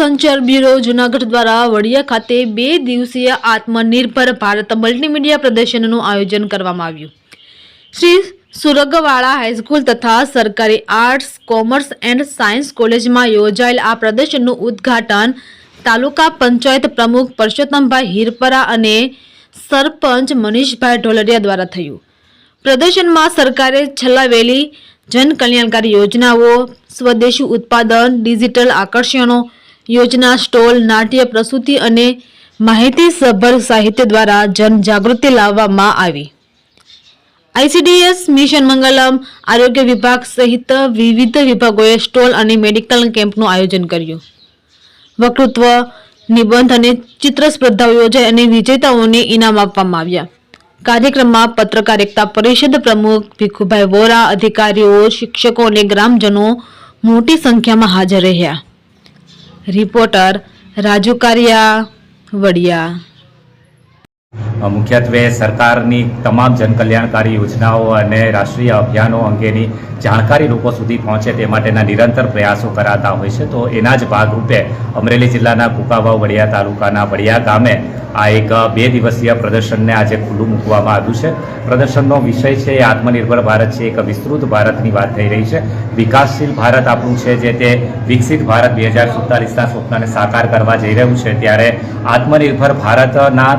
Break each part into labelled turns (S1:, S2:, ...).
S1: સંચાર બ્યુરો જુનાગઢ દ્વારા વડિયા ખાતે બે દિવસીય આત્મનિર્ભર ભારત મલ્ટીમીડિયા પ્રદર્શનનું આયોજન કરવામાં આવ્યું. શ્રી સુરગવાળા હાઈસ્કૂલ તથા સરકારી આર્ટ્સ, કોમર્સ એન્ડ સાયન્સ કોલેજમાં યોજાયેલ આ પ્રદર્શનનું ઉદ્ઘાટન તાલુકા પંચાયત પ્રમુખ પરસોત્તમભાઈ હિરપરા અને સરપંચ મનીષભાઈ ઢોલરિયા દ્વારા થયું. પ્રદર્શનમાં સરકારે છલાવેલી જનકલ્યાણકારી યોજનાઓ, સ્વદેશી ઉત્પાદન, ડિજિટલ આકર્ષણો યોજના, સ્ટોલ, નાટ્ય પ્રસૂતિ અને માહિતીસભર સાહિત્ય દ્વારા જનજાગૃતિ લાવવામાં આવી. આઈસીડીએસ મિશન મંગલમ, આરોગ્ય વિભાગ સહિત વિવિધ વિભાગોએ સ્ટોલ અને મેડિકલ કેમ્પનું આયોજન કર્યું. વક્તૃત્વ, નિબંધ અને ચિત્ર સ્પર્ધાઓ યોજાઈ અને વિજેતાઓને ઇનામ આપવામાં આવ્યા. કાર્યક્રમમાં પત્રકાર એકતા પરિષદ પ્રમુખ ભીખુભાઈ વોરા, અધિકારીઓ, શિક્ષકો અને ગ્રામજનો મોટી સંખ્યામાં હાજર રહ્યા. રિપોર્ટર રાજુ કારિયા, વડિયા.
S2: મુખ્યત્વે સરકારની તમામ જનકલ્યાણકારી યોજનાઓ અને રાષ્ટ્રીય અભિયાનો અંગેની જાણકારી લોકો સુધી પહોંચે તે માટેના નિરંતર પ્રયાસો કરાતા હોય છે. તો એના જ ભાગરૂપે અમરેલી જિલ્લાના કુકાવાવ વડિયા તાલુકાના વડિયા ગામે આ એક બે દિવસીય પ્રદર્શનને આજે ખુલ્લું મૂકવામાં આવ્યું છે. પ્રદર્શનનો વિષય છે એ આત્મનિર્ભર ભારત છે, એક વિસ્તૃત ભારતની વાત થઈ રહી છે. વિકાસશીલ ભારત આપણું છે જે તે વિકસિત ભારત બે હજાર સુડતાલીસના સ્વપ્નને સાકાર કરવા જઈ રહ્યું છે. ત્યારે આત્મનિર્ભર ભારતના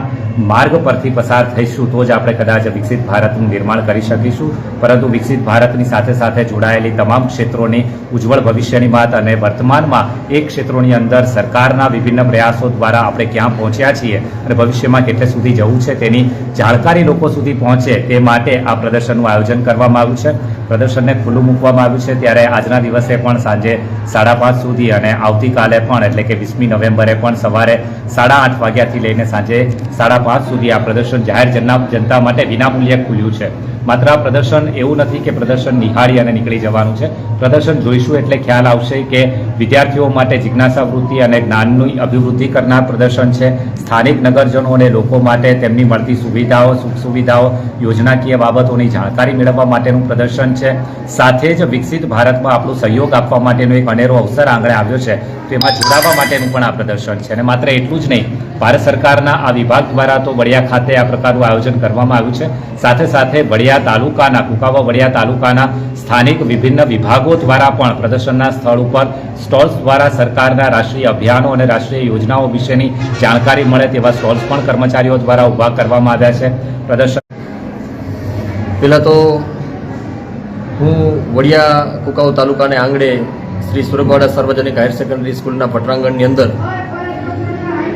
S2: માર્ગ પરથી પસાર થઈશું તો જ આપણે કદાચ વિકસિત ભારતનું નિર્માણ કરી શકીશું. પરંતુ વિકસિત ભારતની સાથે સાથે જોડાયેલી તમામ ક્ષેત્રોની ઉજ્જવળ ભવિષ્યની વાત અને વર્તમાનમાં એ ક્ષેત્રોની અંદર સરકારના વિભિન્ન પ્રયાસો દ્વારા આપણે ક્યાં પહોંચ્યા છીએ અને ભવિષ્યમાં કેટલે સુધી જવું છે, તેની જાણકારી લોકો સુધી પહોંચે તે માટે આ પ્રદર્શનનું આયોજન કરવામાં આવ્યું છે. પ્રદર્શનને ખુલ્લું મૂકવામાં આવ્યું છે. ત્યારે આજના દિવસે પણ સાંજે સાડા પાંચ સુધી અને આવતીકાલે પણ, એટલે કે વીસમી નવેમ્બરે પણ સવારે સાડા આઠ વાગ્યાથી લઈને સાંજે સાડા પાંચ સુધી આ પ્રદર્શન જાહેર જનતા માટે વિનામૂલ્યે ખુલ્યું છે. માત્ર પ્રદર્શન એવું નથી કે પ્રદર્શન નિહાળી અને નીકળી જવાનું છે. પ્રદર્શન જોઈશું એટલે ખ્યાલ આવશે કે વિદ્યાર્થીઓ માટે જિજ્ઞાસા વૃત્તિ અને જ્ઞાનની અભિવૃદ્ધિ કરનાર પ્રદર્શન છે. સ્થાનિક નગરજનો અને લોકો માટે તેમની મળતી સુવિધાઓ, સુખ સુવિધાઓ, યોજનાકીય બાબતોની જાણકારી મેળવવા માટેનું પ્રદર્શન છે. સાથે જ વિકસિત ભારતમાં આપણો સહયોગ આપવા માટેનો એક અનેરો અવસર આંગણે આવ્યો છે. તેમાં જોડાવા માટેનું પણ આ પ્રદર્શન છે. અને માત્ર એટલું જ નહીં, ભારત સરકારના આ વિભાગ દ્વારા તો વડિયા ખાતે આ પ્રકારનું આયોજન કરવામાં આવ્યું છે. સાથે સાથે વડિયા તાલુકાના કુકાવા વડિયા તાલુકાના સ્થાનિક વિભિન્ન વિભાગો દ્વારા પણ પ્રદર્શનના સ્થળ ઉપર સ્ટોલ્સ દ્વારા સરકારના રાષ્ટ્રીય અભિયાનો અને રાષ્ટ્રીય યોજનાઓ વિશેની જાણકારી મળે તેવા સ્ટોલ્સ પણ કર્મચારીઓ દ્વારા ઊભા કરવામાં આવ્યા છે. પ્રદર્શન
S3: પહેલાં તો હું વડિયા કુકાવ તાલુકાને આંગણે શ્રી સુરગવાડા સાર્વજનિક હાયર સેકન્ડરી સ્કૂલના પટરાંગણની અંદર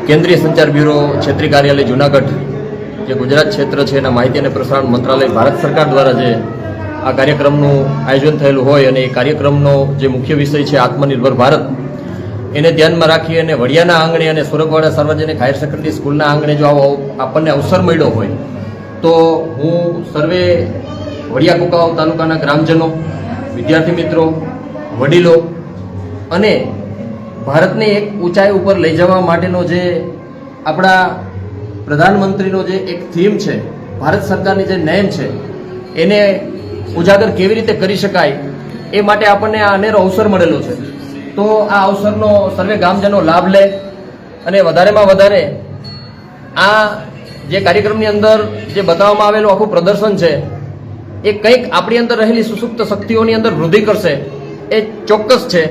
S3: કેન્દ્રીય સંચાર બ્યુરો ક્ષેત્રીય કાર્યાલય જુનાગઢ જે ગુજરાત ક્ષેત્ર છે એના માહિતી અને પ્રસારણ મંત્રાલય ભારત સરકાર દ્વારા જે આ કાર્યક્રમનું આયોજન થયેલું હોય અને એ કાર્યક્રમનો જે મુખ્ય વિષય છે આત્મનિર્ભર ભારત, એને ધ્યાનમાં રાખી અને વડિયાના આંગણે અને સુરગવાડા સાર્વજનિક હાયર સેકન્ડરી સ્કૂલના આંગણે જો આવો આપણને અવસર મળ્યો હોય, તો હું સર્વે વડિયા કુકાવ તાલુકાના ગ્રામજનો, વિદ્યાર્થી મિત્રો, વડીલો અને ભારતને એક ઊંચાઈ ઉપર લઈ જવા માટેનો જે આપણા પ્રધાનમંત્રીનો જે એક થીમ છે, ભારત સરકારની જે નેમ છે, એને ઉજાગર કેવી રીતે કરી શકાય, એ માટે આપણને આ અનેરો અવસર મળેલો છે. તો આ અવસરનો સર્વે ગામજનો લાભ લે અને વધારેમાં વધારે આ જે કાર્યક્રમની અંદર જે બતાવવામાં આવેલું આખું પ્રદર્શન છે, એ કંઈક આપણી અંદર રહેલી સુસુપ્ત શક્તિઓની અંદર વૃદ્ધિ કરશે, એ ચોક્કસ છે.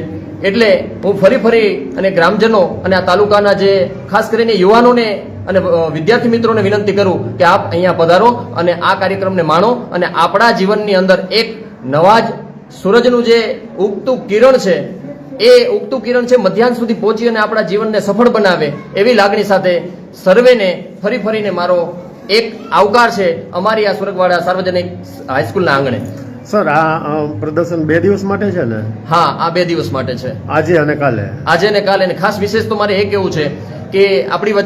S3: એટલે હું ફરી ફરી અને ગ્રામજનો અને આ તાલુકાના જે ખાસ કરીને યુવાનોને અને વિદ્યાર્થી મિત્રોને વિનંતી કરું કે આપ અહીંયા પધારો અને આ કાર્યક્રમને માણો અને આપણા જીવનની અંદર એક નવા જ સૂરજનું જે ઉગતું કિરણ છે એ ઉગતું કિરણ છે મધ્યાહન સુધી પહોંચી અને આપણા જીવનને સફળ બનાવે એવી લાગણી સાથે સર્વેને ફરી ફરીને મારો એક આવકાર છે અમારી આ સુરગવાડા સાર્વજનિક હાઈસ્કૂલના આંગણે.
S4: સર આ પ્રદર્શન બે દિવસ માટે છે ને?
S3: હા આ બે દિવસ માટે છે.
S4: આજે અને કાલે?
S3: આજે ને કાલે. અને ખાસ વિશેષ તો મારે એ કેવું છે કે આપણી વચ્ચે